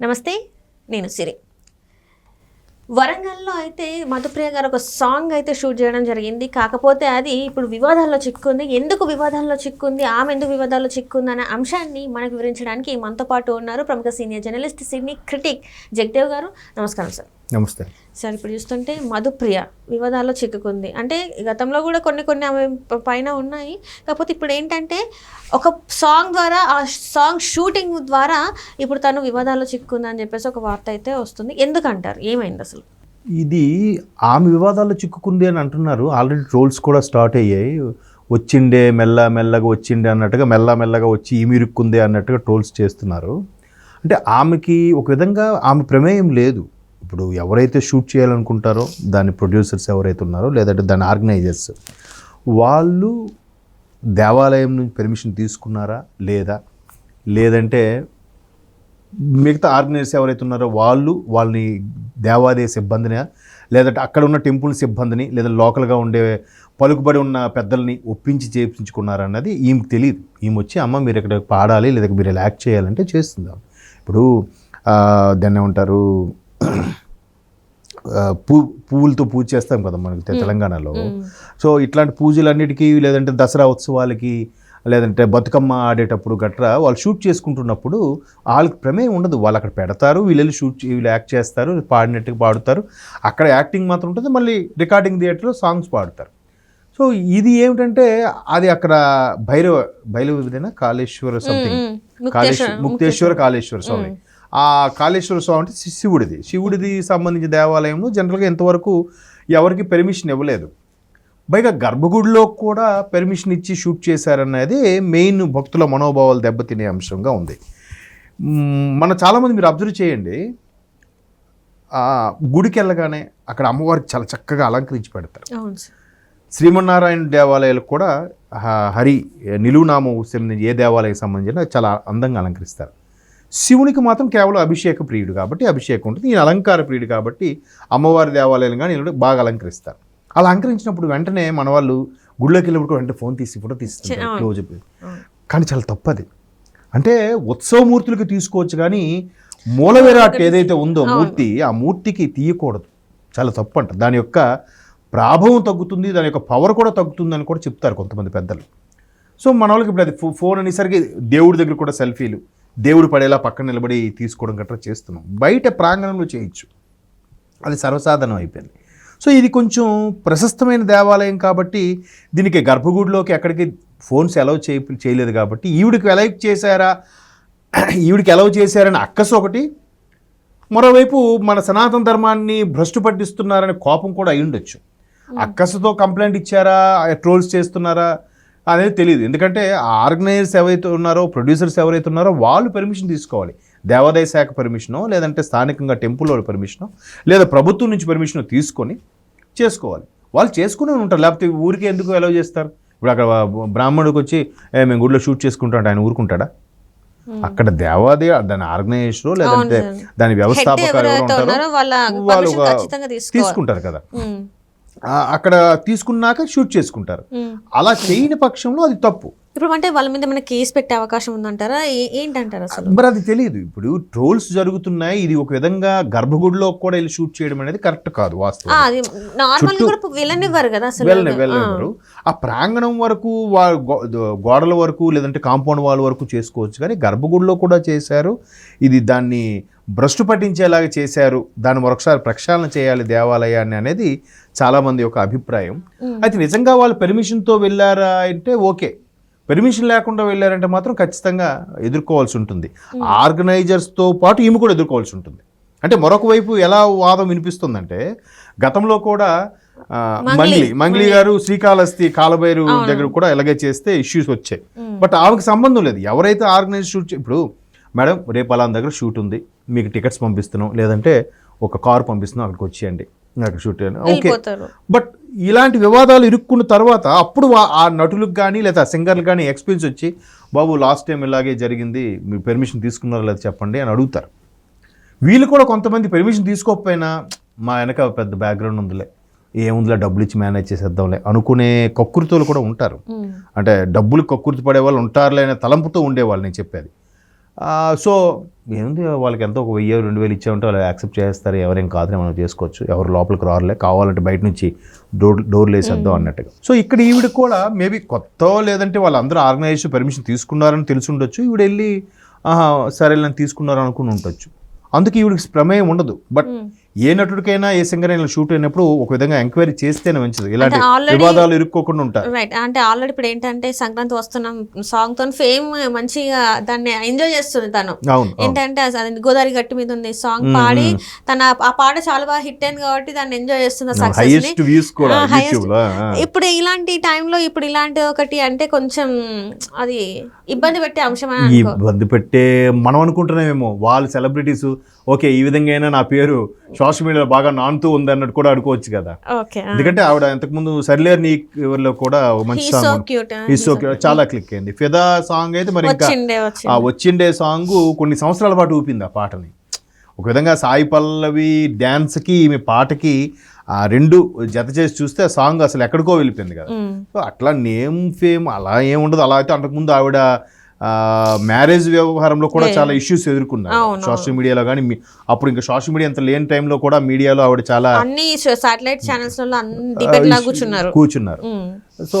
నమస్తే నేను సిరి. వరంగల్లో అయితే మధుప్రియ గారు ఒక సాంగ్ అయితే షూట్ చేయడం జరిగింది. కాకపోతే అది ఇప్పుడు వివాదాల్లో చిక్కుంది. ఎందుకు వివాదాల్లో చిక్కుంది? ఆమె ఎందుకు వివాదాల్లో చిక్కుంది అనే అంశాన్ని మనకు వివరించడానికి మనతో పాటు ఉన్నారు ప్రముఖ senior journalist cine critic Jagadev garu. నమస్కారం సార్. నమస్తే. సార్ ఇప్పుడు చూస్తుంటే మధుప్రియ వివాదాల్లో చిక్కుకుంది. అంటే గతంలో కూడా కొన్ని కొన్ని ఆమె పైన ఉన్నాయి. కాకపోతే ఇప్పుడు ఏంటంటే ఒక సాంగ్ ద్వారా ఆ సాంగ్ షూటింగ్ ద్వారా ఇప్పుడు తను వివాదాల్లో అని చెప్పేసి ఒక వార్త అయితే వస్తుంది. ఎందుకంటారు? ఏమైంది అసలు? ఇది ఆమె వివాదాల్లో చిక్కుకుంది అని అంటున్నారు. ఆల్రెడీ ట్రోల్స్ కూడా స్టార్ట్ అయ్యాయి. వచ్చిండే మెల్ల మెల్లగా వచ్చిండే అన్నట్టుగా మెల్ల మెల్లగా వచ్చి ఈమె ఇరుక్కుందే అన్నట్టుగా ట్రోల్స్ చేస్తున్నారు. అంటే ఆమెకి ఒక విధంగా ఆమె ప్రమేయం లేదు. ఇప్పుడు ఎవరైతే షూట్ చేయాలనుకుంటారో దాని ప్రొడ్యూసర్స్ ఎవరైతే ఉన్నారో లేదంటే దాని ఆర్గనైజర్స్ వాళ్ళు దేవాలయం నుంచి పెర్మిషన్ తీసుకున్నారా లేదా? లేదంటే మిగతా ఆర్గనైజర్స్ ఎవరైతే ఉన్నారో వాళ్ళు వాళ్ళని దేవాలయ సిబ్బందిని లేదంటే అక్కడ ఉన్న టెంపుల్ సిబ్బందిని లేదా లోకల్గా ఉండే పలుకుబడి ఉన్న పెద్దల్ని ఒప్పించి చేయించుకున్నారన్నది ఈమెకు తెలియదు. ఈమె వచ్చి అమ్మ మీరు ఇక్కడ పాడాలి లేదా మీరు ఇలా యాక్ట్ చేయాలంటే చేస్తుంది ఇప్పుడు దాన్ని ఏమంటారు పూ పువ్వులతో పూజ చేస్తాం కదా మనకి తెలంగాణలో. సో ఇట్లాంటి పూజలన్నిటికీ లేదంటే దసరా ఉత్సవాలకి లేదంటే బతుకమ్మ ఆడేటప్పుడు గట్రా వాళ్ళు షూట్ చేసుకుంటున్నప్పుడు వాళ్ళకి ప్రమేయం ఉండదు. వాళ్ళు అక్కడ పెడతారు వీళ్ళు షూట్ వీళ్ళు యాక్ట్ చేస్తారు పాడినట్టుగా పాడుతారు. అక్కడ యాక్టింగ్ మాత్రం ఉంటుంది. మళ్ళీ రికార్డింగ్ థియేటర్లో సాంగ్స్ పాడుతారు. సో ఇది ఏమిటంటే అది అక్కడ భైరవ భైరవ విధేనా? కాళేశ్వర సంథింగ్. కాళేశ్వర ముక్తేశ్వర కాళేశ్వర స్వామి ఆ కాళేశ్వర స్వామి అంటే శివుడిది. శివుడిది సంబంధించిన దేవాలయంలో జనరల్గా ఇంతవరకు ఎవరికి పెర్మిషన్ ఇవ్వలేదు. పైగా గర్భగుడిలో కూడా పెర్మిషన్ ఇచ్చి షూట్ చేశారన్నది మెయిన్ భక్తుల మనోభావాలు దెబ్బతినే అంశంగా ఉంది. మన చాలామంది మీరు అబ్జర్వ్ చేయండి. గుడికి వెళ్ళగానే అక్కడ అమ్మవారికి చాలా చక్కగా అలంకరించి పెడతారు. శ్రీమన్నారాయణ దేవాలయాలు కూడా హరి నిలువునామం సంబంధించి ఏ దేవాలయం సంబంధించిన చాలా అందంగా అలంకరిస్తారు. శివునికి మాత్రం కేవలం అభిషేక ప్రియుడు కాబట్టి అభిషేకం ఉంటుంది. ఈయన అలంకార ప్రియుడు కాబట్టి అమ్మవారి దేవాలయాలు కానీ బాగా అలంకరిస్తారు. అలా అలంకరించినప్పుడు వెంటనే మన వాళ్ళు గుళ్ళోకి వెళ్ళినప్పుడు వెంటనే ఫోన్ తీసి ఫోటో తీస్తారు. క్లోజ్. కానీ చాలా తప్పది. అంటే ఉత్సవమూర్తులకి తీసుకోవచ్చు కానీ మూల విరాట్ ఏదైతే ఉందో మూర్తి ఆ మూర్తికి తీయకూడదు. చాలా తప్పు అంట దాని యొక్క ప్రాభవం తగ్గుతుంది దాని యొక్క పవర్ కూడా తగ్గుతుంది అని కూడా చెప్తారు కొంతమంది పెద్దలు. సో మన వాళ్ళకి ఇప్పుడు అది ఫోన్ అనేసరికి దేవుడి దగ్గర కూడా సెల్ఫీలు దేవుడు పడేలా పక్కన నిలబడి తీసుకోవడం గట్రా చేస్తున్నాం. బయట ప్రాంగణంలో చేయొచ్చు. అది సర్వసాధారణం అయిపోయింది. సో ఇది కొంచెం ప్రశస్తమైన దేవాలయం కాబట్టి దీనికి గర్భగుడిలోకి ఎక్కడికి ఫోన్స్ అలౌ చేయ చేయలేదు కాబట్టి ఈవిడికి అలౌ చేశారా? ఈవిడికి అలౌ చేశారని అక్కసు ఒకటి. మరోవైపు మన సనాతన ధర్మాన్ని భ్రష్టు పట్టిస్తున్నారనే కోపం కూడా అయి ఉండొచ్చు. అక్కసుతో కంప్లైంట్ ఇచ్చారా? ట్రోల్స్ చేస్తున్నారా? అనేది తెలియదు ఎందుకంటే ఆర్గనైజర్స్ ఎవరైతే ఉన్నారో ప్రొడ్యూసర్స్ ఎవరైతే ఉన్నారో వాళ్ళు పర్మిషన్ తీసుకోవాలి. దేవాదాయ శాఖ పర్మిషనో లేదంటే స్థానికంగా టెంపుల్ వాళ్ళ పర్మిషనో లేదా ప్రభుత్వం నుంచి పర్మిషన్ తీసుకొని చేసుకోవాలి. వాళ్ళు చేసుకునే ఉంటారు. లేకపోతే ఊరికి ఎందుకు అలౌ చేస్తారు? ఇప్పుడు అక్కడ బ్రాహ్మణుడికి వచ్చి "ఏ, మేము గుడిలో షూట్ చేసుకుంటాం అంటే ఆయన ఊరుకుంటాడా? అక్కడ దేవాదాయ దాని ఆర్గనైజేషన్ లేదంటే. దాని వ్యవస్థాపకులు ఉంటారో వాళ్ళ. తీసుకుంటారు కదా. అక్కడ తీసుకున్నాక షూట్ చేసుకుంటారు. అలా చేయని పక్షంలో అది తప్పు ఇప్పుడు అంటే వాళ్ళ మీద మన కేసు పెట్టే అవకాశం ఉందంటారా? ఏంటంటారు అసలు? మరి అది తెలియదు ఇప్పుడు ట్రోల్స్ జరుగుతున్నాయి. ఇది ఒక విధంగా గర్భగుడిలో కూడా వెళ్ళి షూట్ చేయడం అనేది కరెక్ట్ కాదు ఆ, వాస్తవం అది నార్మల్ కూడా వెళ్ళనివ్వరు కదా అసలు. వెళ్ళని వెళ్ళనివ్వరు. ఆ ప్రాంగణం వరకు గోడల వరకు లేదంటే కాంపౌండ్ వాల్ వరకు చేసుకోవచ్చు కానీ గర్భగుడిలో కూడా చేశారు. ఇది దాన్ని భ్రష్టు పట్టించేలాగా చేశారు. దాన్ని మరొకసారి ప్రక్షాళన చేయాలి దేవాలయాన్ని అనేది చాలామంది యొక్క అభిప్రాయం. అయితే నిజంగా వాళ్ళు పెర్మిషన్తో వెళ్ళారా అంటే ఓకే. పెర్మిషన్ లేకుండా వెళ్ళారంటే మాత్రం ఖచ్చితంగా ఎదుర్కోవాల్సి ఉంటుంది. ఆర్గనైజర్స్తో పాటు ఈమె కూడా ఎదుర్కోవాల్సి ఉంటుంది. అంటే మరొక వైపు ఎలా వాదం వినిపిస్తుందంటే గతంలో కూడా మంగ్లీ. మంగ్లీ గారు శ్రీకాళహస్తి కాలభైరు దగ్గర కూడా ఇలాగే చేస్తే ఇష్యూస్ వచ్చాయి బట్ ఆమెకు సంబంధం లేదు. ఎవరైతే ఆర్గనైజ్ షూట్ ఇప్పుడు మేడం రేపు అలా దగ్గర షూట్ ఉంది. మీకు టికెట్స్ పంపిస్తున్నాం. లేదంటే ఒక కారు పంపిస్తున్నాం. అక్కడికి వచ్చేయండి. అక్కడ షూట్ చేయండి. ఓకే బట్ ఇలాంటి వివాదాలు ఇరుక్కున్న తర్వాత అప్పుడు ఆ నటులకు కానీ లేదా సింగర్లు కానీ ఎక్స్పీరియన్స్ వచ్చి బాబు లాస్ట్ టైం ఇలాగే జరిగింది మీరు పెర్మిషన్ తీసుకున్నారా లేదా చెప్పండి అని అడుగుతారు. వీళ్ళు కూడా కొంతమంది పెర్మిషన్ తీసుకోకపోయినా మా వెనక పెద్ద బ్యాక్గ్రౌండ్ ఉందిలే. ఏముందిలే డబ్బులు ఇచ్చి మేనేజ్ చేసేద్దాంలే అనుకునే కక్కుర్తోలు కూడా ఉంటారు. అంటే డబ్బులు కక్కుర్తి పడే వాళ్ళు ఉంటారులే అనే తలంపుతో ఉండేవాళ్ళు నేను చెప్పేది. సో ఏంది వాళ్ళకి ఎంతో ఒక వెయ్యి రెండు వేలు ఇచ్చామంటే వాళ్ళు యాక్సెప్ట్ చేస్తారు ఎవరేం కాదని మనం చేసుకోవచ్చు ఎవరు లోపలికి రారులే కావాలంటే బయట నుంచి డోర్ డోర్లు వేసేద్దాం అన్నట్టుగా సో ఇక్కడ ఈవిడ కూడా మేబీ కొత్త లేదంటే వాళ్ళందరూ ఆర్గనైజేషన్ పర్మిషన్ తీసుకున్నారని తెలిసి ఉండొచ్చు ఈవిడ వెళ్ళి సరే నేను తీసుకున్నారు అనుకుని ఉండొచ్చు. అందుకే ఈవిడికి ప్రమేయం ఉండదు. బట్ ఏ నటుడికైనా ఏ సింగర్ అయినా షూట్ అయినప్పుడు ఒక విధంగా ఎంక్వైరీ చేస్తేనే మంచిది. ఇలాంటి వివాదాలు ఇరుక్కోకుండా ఉంటారు రైట్ అంటే ఆల్రెడీ ఇప్పుడు ఏంటంటే సంక్రాంతి వస్తున్నాం సాంగ్తో ఫేమ్ మంచిగా దాన్ని ఎంజాయ్ చేస్తుంది తను. ఏంటంటే గోదావరి గట్టి మీద ఉంది సాంగ్ పాడి తన ఆ పాట చాలా బాగా హిట్ అయింది కాబట్టి దాన్ని ఎంజాయ్ చేస్తుంది సక్సెస్. ఇప్పుడు ఇలాంటి టైంలో ఇప్పుడు ఇలాంటి ఒకటి అంటే కొంచెం అది ఇబ్బంది పెట్టే అంశం ఇబ్బంది పెట్టే మనం అనుకుంటున్నామేమో. వాళ్ళు సెలబ్రిటీస్ ఓకే ఈ విధంగా నా పేరు సోషల్ మీడియాలో బాగా నానుతూ ఉంది అన్నట్టు కూడా అనుకోవచ్చు కదా. ఎందుకంటే ఆవిడ ఇంతకుముందు సర్లేర్ నీ లో కూడా మంచి సో సాంగ్ క్యూట్ చాలా క్లిక్ అయింది. ఫిదా సాంగ్ అయితే మరి ఇంకా వచ్చిండే వచ్చిండే. ఆ వచ్చిండే సాంగ్ కొన్ని సంవత్సరాల పాటు ఊపింది ఆ పాటని. ఒక విధంగా సాయి పల్లవి డ్యాన్స్కి ఈమె పాటకి ఆ రెండు జత చేసి చూస్తే ఆ సాంగ్ అసలు ఎక్కడికో వెళ్ళిపోయింది కదా. సో అట్లా నేమ్ ఫేమ్ అలా ఏం ఉండదు అలా అయితే అంతకుముందు ఆవిడ మ్యారేజ్ వ్యవహారంలో కూడా చాలా ఇష్యూస్ ఎదుర్కొన్నారు. సోషల్ మీడియాలో కానీ అప్పుడు ఇంకా సోషల్ మీడియా అంత లేని టైంలో కూడా మీడియాలో ఆవిడ చాలా అన్ని సాటిలైట్ ఛానల్స్ డిబేట్ లా కూర్చున్నారు. కూర్చున్నారు. ఉమ్. సో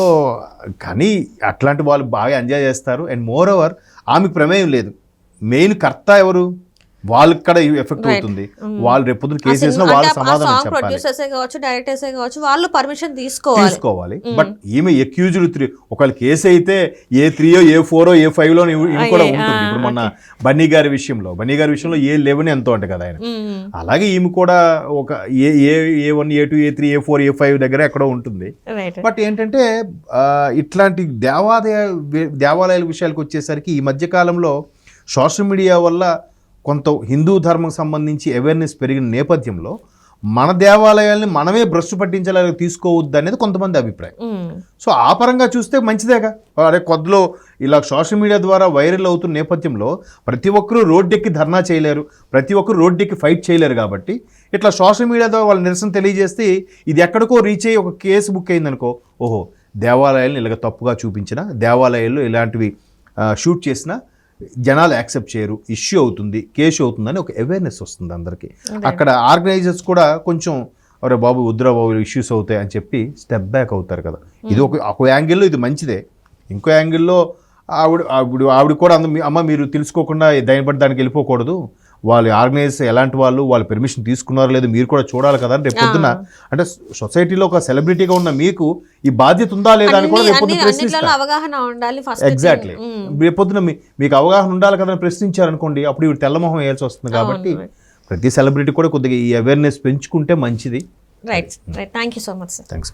కానీ అట్లాంటి వాళ్ళు బాగా ఎంజాయ్ చేస్తారు. అండ్ మోర్ ఓవర్ ఆమెకు ప్రమేయం లేదు. మెయిన్ కర్త ఎవరు? వాళ్ళకి కూడా ఎఫెక్ట్ అవుతుంది. వాళ్ళు రేపు పొద్దున కేసు వేసినా అంటే వాళ్ళు సమాధానం చెప్పాలి. ప్రొడ్యూసర్సే కావచ్చు డైరెక్టర్సే కావచ్చు వాళ్ళు పర్మిషన్ తీసుకోవాలి. తీసుకోవాలి. బట్ ఈమె ఎక్యూజ్డ్ త్రీ ఒకవేళ కేసు అయితే ఏ త్రీయో ఏ ఫోరో ఏ ఫైవ్లో ఇవి కూడా ఉంటుంది. ఇప్పుడు మొన్న బన్నీ గారి విషయంలో బన్నీ గారి విషయంలో ఏ లెవెన్ ఎంతో అంట కదా ఆయన. ఉమ్. అలాగే ఈమె కూడా ఒక A A A one A two A three A four A five దగ్గర ఎక్కడో ఉంటుంది. బట్ ఏంటంటే ఇట్లాంటి దేవాలయ దేవాలయాల విషయాలకు వచ్చేసరికి ఈ మధ్య కాలంలో సోషల్ మీడియా వల్ల కొంత హిందూ ధర్మం సంబంధించి అవేర్నెస్ పెరిగిన నేపథ్యంలో మన దేవాలయాల్ని మనమే భ్రష్టు పట్టించేలా తీసుకోవద్దు అనేది కొంతమంది అభిప్రాయం. సో ఆ పరంగా చూస్తే మంచిదేగా. అరే కొద్దిలో ఇలా సోషల్ మీడియా ద్వారా వైరల్ అవుతున్న నేపథ్యంలో ప్రతి ఒక్కరూ రోడ్డెక్కి ధర్నా చేయలేరు. ప్రతి ఒక్కరు రోడ్డెక్కి ఫైట్ చేయలేరు కాబట్టి ఇట్లా సోషల్ మీడియా ద్వారా వాళ్ళ నిరసన తెలియజేస్తే ఇది ఎక్కడికో రీచ్ అయ్యి ఒక కేసు బుక్ అయిందనుకో ఓహో దేవాలయాలను ఇలాగ తప్పుగా చూపించిన దేవాలయాల్లో ఇలాంటివి షూట్ చేసిన జనాలు యాక్సెప్ట్ చేయరు. ఇష్యూ అవుతుంది కేసు అవుతుందని ఒక అవేర్నెస్ వస్తుంది అందరికీ. అక్కడ ఆర్గనైజర్స్ కూడా కొంచెం అరే బాబు వద్దురా బాబు ఇష్యూస్ అవుతాయి అని చెప్పి స్టెప్ బ్యాక్ అవుతారు కదా. ఇది ఒక ఒక యాంగిల్లో ఇది మంచిదే. ఇంకో యాంగిల్లో ఆవిడ ఆవిడ ఆవిడ కూడా అంద అమ్మ మీరు తెలుసుకోకుండా దాని బట్టి దానికి వెళ్ళిపోకూడదు. వాళ్ళు ఆర్గనైజ్ ఎలాంటి వాళ్ళు వాళ్ళు పెర్మిషన్ తీసుకున్నారో లేదో మీరు కూడా చూడాలి కదా రేపు పొద్దున అంటే సొసైటీలో ఒక సెలబ్రిటీగా ఉన్న మీకు ఈ బాధ్యత ఉందా లేదా అని కూడా రేపు అవగాహన ఉండాలి ఎగ్జాక్ట్లీ రేపు పొద్దున మీకు అవగాహన ఉండాలి కదా అని ప్రశ్నించారనుకోండి అప్పుడు ఇవి తెల్లమొహం వేయాల్సి వస్తుంది కాబట్టి ప్రతి సెలబ్రిటీ కూడా కొద్దిగా ఈ అవేర్నెస్ పెంచుకుంటే మంచిది. Right right thank you so much sir thanks